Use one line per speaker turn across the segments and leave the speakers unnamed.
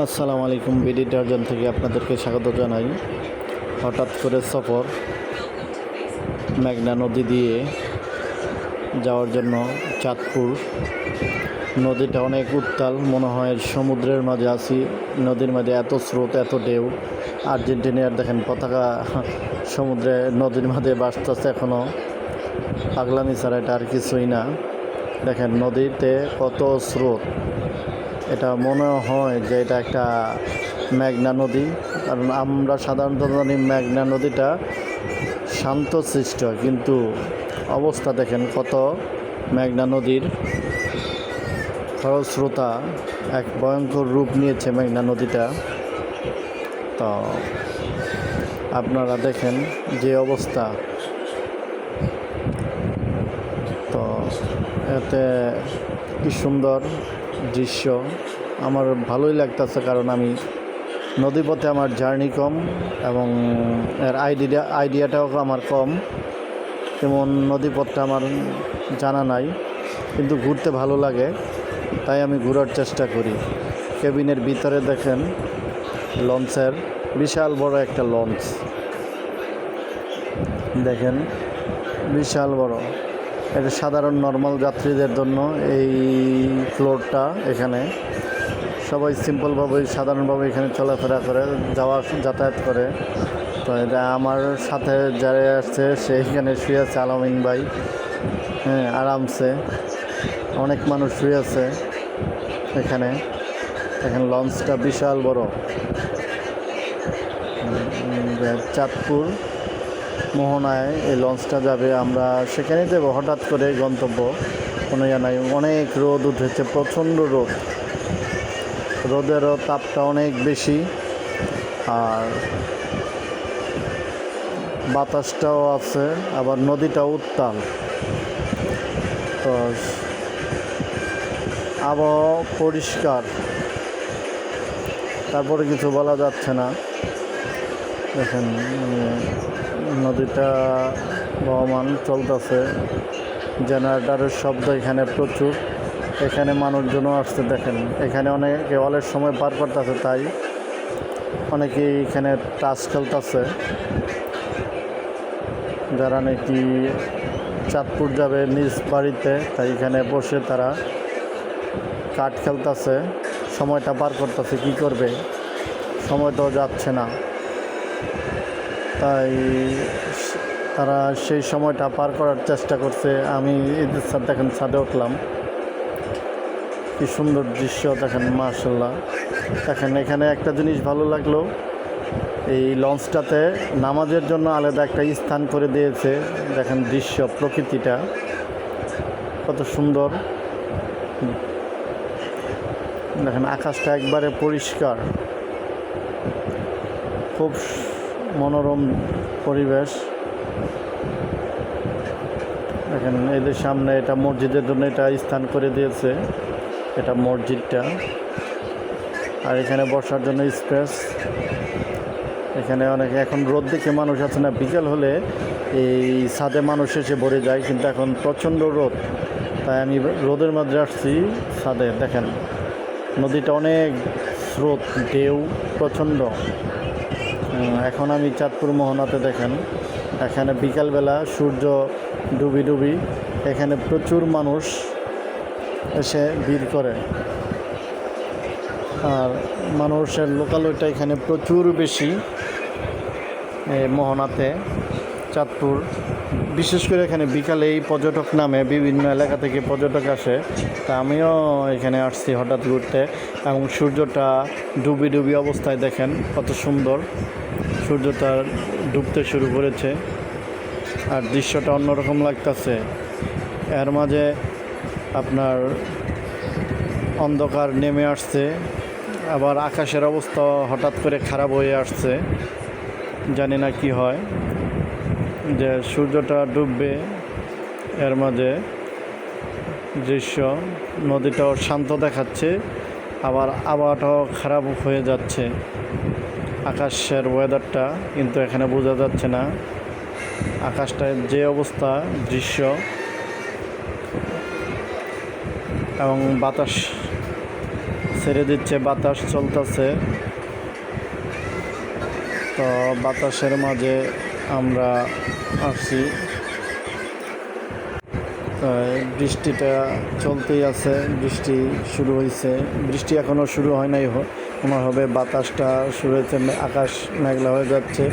আসসালামু আলাইকুম, BD detergent থেকে আপনাদেরকে স্বাগত জানাই। হঠাৎ করে সফর মেঘনা নদী দিয়ে যাওয়ার জন্য চাঁদপুর। নদীটা অনেক উত্তাল, মনে হয় সমুদ্রের মাঝে আছি। নদীর মাঝে এত স্রোত, এত ঢেউ। আর্জেন্টিনার দেখেন পতাকা সমুদ্রে, নদীর মাঝে বাসতেছে এখনও পাগলামি ছাড়া এটা আর কিছুই না। দেখেন নদীতে কত স্রোত। এটা মনে হয় যে এটা একটা মেঘনা নদী, কারণ আমরা সাধারণত জানি মেঘনা নদীটা শান্ত সৃষ্ট কিন্তু অবস্থা দেখেন কত মেঘনা নদীর খরস্রোতা, এক ভয়ঙ্কর রূপ নিয়েছে মেঘনা নদীটা। তো আপনারা দেখেন যে অবস্থা। তো এতে কি সুন্দর দৃশ্য। আমার ভালোই লাগতেছে কারণ আমি নদীপথে আমার জার্নি কম এবং এর আইডিয়া, আইডিয়াটাও আমার কম। তেমন নদীপথটা আমার জানা নাই, কিন্তু ঘুরতে ভালো লাগে, তাই আমি ঘোরার চেষ্টা করি। কেবিনের ভিতরে দেখেন, লঞ্চের বিশাল বড় একটা লঞ্চ। দেখেন, বিশাল বড়। এটা সাধারণ নর্মাল যাত্রীদের জন্য এই ফ্লোরটা এখানে। সবাই সিম্পলভাবে সাধারণভাবে এখানে চলাফেরা করে, যাওয়া, যাতায়াত করে। তো এটা আমার সাথে যারা আসছে সে এখানে শুয়ে আছে, আলামিন ভাই। হ্যাঁ আরামসে। অনেক মানুষ শুয়ে আছে এখানে। এখানে লঞ্চটা বিশাল বড়। চাঁদপুর। মোহনায় এই লঞ্চটা যাবে, আমরা সেখানেই যাব। হঠাৎ করে গন্তব্য কোনো ইয়ে নাই, অনেক রোদ উঠেছে, প্রচণ্ড রোদ। রোদেরও তাপটা অনেক বেশি, আর বাতাসটাও আছে, আবার নদীটা উত্তাল। তো আবহাওয়া পরিষ্কার। তারপরে কিছু বলা যাচ্ছে না। দেখেন মানে নদীটা বহমান চলতেছে। জেনারেটারের শব্দ এখানে প্রচুর। এখানে মানুষজনও আসছে, দেখেন। এখানে অনেকে অলের সময় পার করতেছে, তাই অনেকেই এখানে টাচ খেলতেছে। যারা নাকি চাঁদপুর যাবে নিজ বাড়িতে, তাই এখানে বসে তারা কাঠ খেলতেছে। সময়টা পার করতেছে, কি করবে? সময় তো যাচ্ছে না। তাই তারা সেই সময়টা পার করার চেষ্টা করছে। আমি ঈদের সাথে দেখেন ছাদে উঠলাম। কি সুন্দর দৃশ্য দেখেন মার্শাল্লাহ দেখেন, এখানে একটা জিনিস ভালো লাগল। এই লঞ্চটাতে নামাজের জন্য আলাদা একটা স্থান করে দিয়েছে। দেখেন দৃশ্য, প্রকৃতিটা। কত সুন্দর। দেখেন, আকাশটা একবারে পরিষ্কার। খুব মনোরম পরিবেশ। দেখেন এদের সামনে এটা মসজিদের জন্য এটা স্থান করে দিয়েছে, এটা মসজিদটা। আর এখানে বসার জন্য স্পেস। এখানে অনেক এখন রোদ দেখে মানুষ আছে না, বিকেল হলে এই ছাদে মানুষ এসে ভরে যায়, কিন্তু এখন প্রচণ্ড রোদ। তাই আমি রোদের মধ্যে আসছি ছাদে, দেখেন। নদীটা অনেক স্রোত, ঢেউ প্রচণ্ড। এখন আমি চাঁদপুর মোহনাতে দেখেন, এখানে বিকালবেলা সূর্য ডুবি ডুবি, এখানে প্রচুর মানুষ এসে ভিড় করে। আর মানুষের লোকালয়টা এখানে প্রচুর বেশি মোহনাতে। চাঁদপুর। বিশেষ করে এখানে বিকালে এই পর্যটক নামে বিভিন্ন এলাকা থেকে পর্যটক আসে। তা আমিও এখানে আসছি হঠাৎ ঘুরতে। এবং সূর্যটা ডুবি ডুবি অবস্থায় দেখেন, কত সুন্দর। সূর্যটা ডুবতে শুরু করেছে। আর দৃশ্যটা অন্যরকম লাগতেছে। এর মাঝে আপনার অন্ধকার নেমে আসছে। আবার আকাশের অবস্থা হঠাৎ করে খারাপ হয়ে আসছে। জানি না কি হয়। যে সূর্যটা ডুববে এর মাঝে দৃশ্য, নদীটাও শান্ত দেখাচ্ছে, আবার আবহাওয়াটাও খারাপ হয়ে যাচ্ছে। আকাশের ওয়েদারটা কিন্তু এখানে বোঝা যাচ্ছে না। আকাশটায় যে অবস্থা, দৃশ্য এবং বাতাস ছেড়ে দিচ্ছে, বাতাস চলতেছে। তো বাতাসের মাঝে আমরা আসছি। বৃষ্টিটা চলতেই আছে, বৃষ্টি শুরু হয়েছে বৃষ্টি এখনও শুরু হয় নাই আমার হবে বাতাসটা শুরু হয়েছে আকাশ মেঘলা হয়ে যাচ্ছে।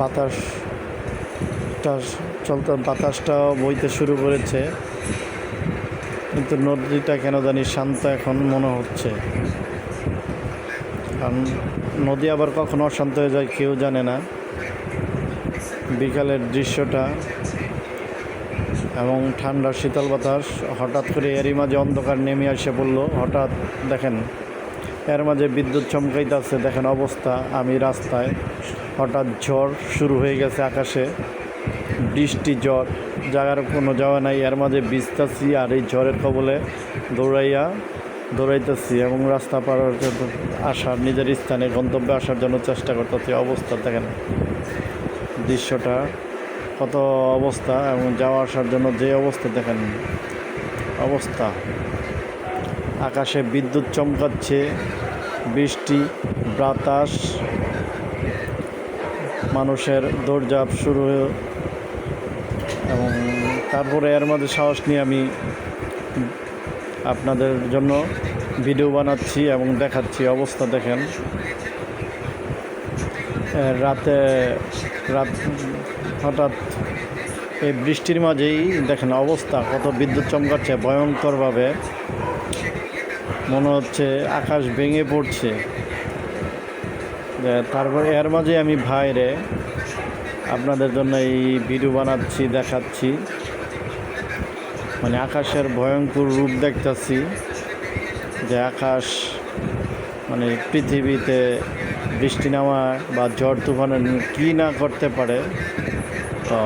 বাতাসটা চলতে বাতাসটা বইতে শুরু করেছে। কিন্তু নদীটা কেন জানি শান্ত এখন মনে হচ্ছে। কারণ নদী আবার কখন অশান্ত হয়ে যায় কেউ জানে না। বিকালের দৃশ্যটা এবং ঠান্ডা শীতল বাতাস, হঠাৎ করে এরই মাঝে অন্ধকার নেমে আসে পড়ল। হঠাৎ দেখেন, এর মাঝে বিদ্যুৎ চমকাইতেছে, দেখেন অবস্থা। আমি রাস্তায় হঠাৎ ঝড় শুরু হয়ে গেছে আকাশে। বৃষ্টি ঝড় জায়গার কোনো যাওয়া নাই। এর মাঝে ভিজতাছি আর এই ঝড়ের কবলে দৌড়াইয়া দৌড়াইতেছি এবং রাস্তা পার আসার, নিজের স্থানে গন্তব্যে আসার জন্য চেষ্টা করতেছি। অবস্থা দেখেন দৃশ্যটা, কত অবস্থা এবং যাওয়া আসার জন্য যে অবস্থা দেখেন। অবস্থা। আকাশে বিদ্যুৎ চমকাচ্ছে, বৃষ্টি, বাতাস, মানুষের দৌড়ঝাঁপ শুরু হয়ে এবং তারপরে এর মধ্যে সাহস নিয়ে আমি আপনাদের জন্য ভিডিও বানাচ্ছি এবং দেখাচ্ছি অবস্থা দেখেন। রাতে, রাত হঠাৎ এই বৃষ্টির মাঝেই দেখেন অবস্থা, কত বিদ্যুৎ চমকাচ্ছে, ভয়ঙ্করভাবে। মনে হচ্ছে আকাশ ভেঙে পড়ছে। তারপরে এর মাঝে আমি ভাইরে আপনাদের জন্য এই ভিডিও বানাচ্ছি, দেখাচ্ছি। মানে আকাশের ভয়ঙ্কর রূপ দেখতেছি যে আকাশ মানে পৃথিবীতে বৃষ্টি নামা বা ঝড় তুফানের কী না করতে পারে, তো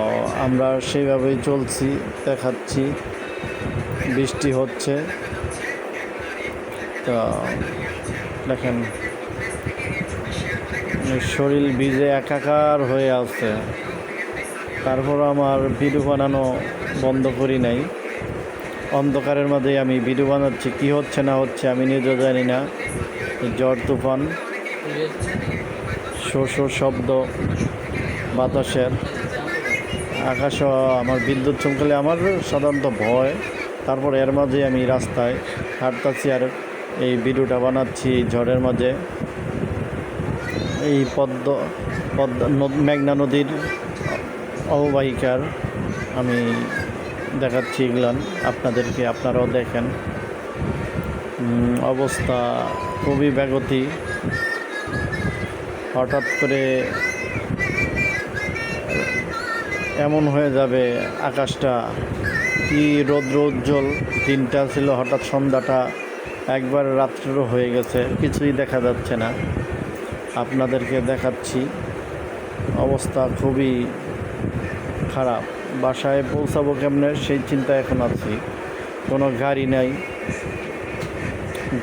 আমরা সেইভাবেই চলছি, দেখাচ্ছি। বৃষ্টি হচ্ছে। তো দেখেন, শরীর ভিজে একাকার হয়ে আছে। তারপর আমার ভিডিও বানানো বন্ধ করি নাই। অন্ধকারের মধ্যে আমি ভিডিও বানাচ্ছি, কী হচ্ছে না হচ্ছে আমি নিজেও জানি না। ঝড় তুফান। শো শো শব্দ, বাতাসের। আকাশ আমার বিদ্যুৎ চমকালে আমার সাধারণত ভয়। তারপর এর মাঝে আমি রাস্তায় হাঁটতাছি আর এই ভিডিওটা বানাচ্ছি ঝড়ের মাঝে। এই পদ্ম, পদ্মা মেঘনা নদীর অববাহিকার আমি দেখাচ্ছি এগুলান। আপনাদেরকে আপনারাও দেখেন। অবস্থা খুবই ব্যাগতি হঠাৎ করে এমন হয়ে যাবে আকাশটা। কি রৌদ্র উজ্জ্বল দিনটা ছিল, হঠাৎ সন্ধ্যাটা একবার রাত্রেরও হয়ে গেছে, কিছুই দেখা যাচ্ছে না। আপনাদেরকে দেখাচ্ছি, অবস্থা খুবই খারাপ। বাসায় পৌঁছাবো কেমনে, সেই চিন্তা এখন আছি। কোনো গাড়ি নাই,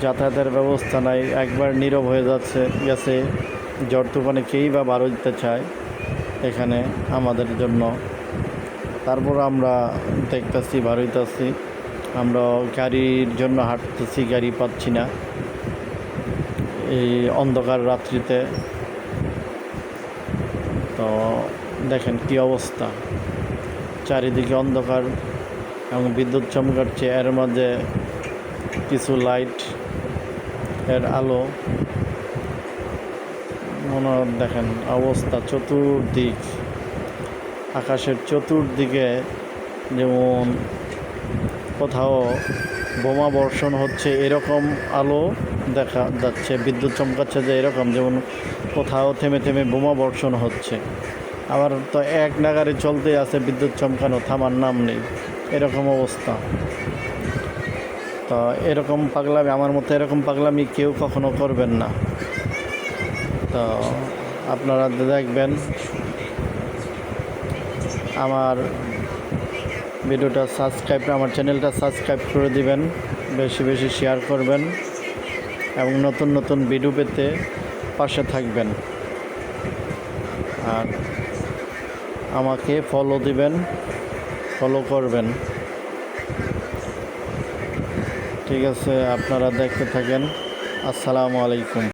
যাতায়াতের ব্যবস্থা নাই, একবার নীরব হয়ে যাচ্ছে, গেছে ঝড় তুফানে কেই বা বারো দিতে চায় এখানে আমাদের জন্য। তারপর আমরা দেখতেছি বারোইতেছি আমরা গাড়ির জন্য হাঁটতেছি, গাড়ি পাচ্ছি না। এই অন্ধকার রাত্রিতে। তো দেখেন কি অবস্থা। চারিদিকে অন্ধকার এবং বিদ্যুৎ চমকাচ্ছে। এর মাঝে কিছু লাইটের আলো। মনে দেখেন অবস্থা চতুর্দিক, আকাশের চতুর্দিকে যেমন কোথাও বোমা বর্ষণ হচ্ছে, এরকম আলো দেখা যাচ্ছে, বিদ্যুৎ চমকাচ্ছে যে এরকম, যেমন কোথাও থেমে থেমে বোমা বর্ষণ হচ্ছে। আবার তো এক নাগারে চলতে আছে, বিদ্যুৎ চমকানো, থামার নাম নেই, এরকম অবস্থা। তো এরকম পাগলামি, আমার মতো এরকম পাগলামি কেউ কখনো করবেন না। তো আপনারা দেখবেন আমার ভিডিওটা সাবস্ক্রাইব আমার চ্যানেলটা সাবস্ক্রাইব করে দিবেন, বেশি বেশি শেয়ার করবেন এবং নতুন নতুন ভিডিও পেতে পাশে থাকবেন। আর আমাকে ফলো দিবেন ফলো করবেন। ঠিক আছে, আপনারা দেখতে থাকেন। আসসালামু আলাইকুম।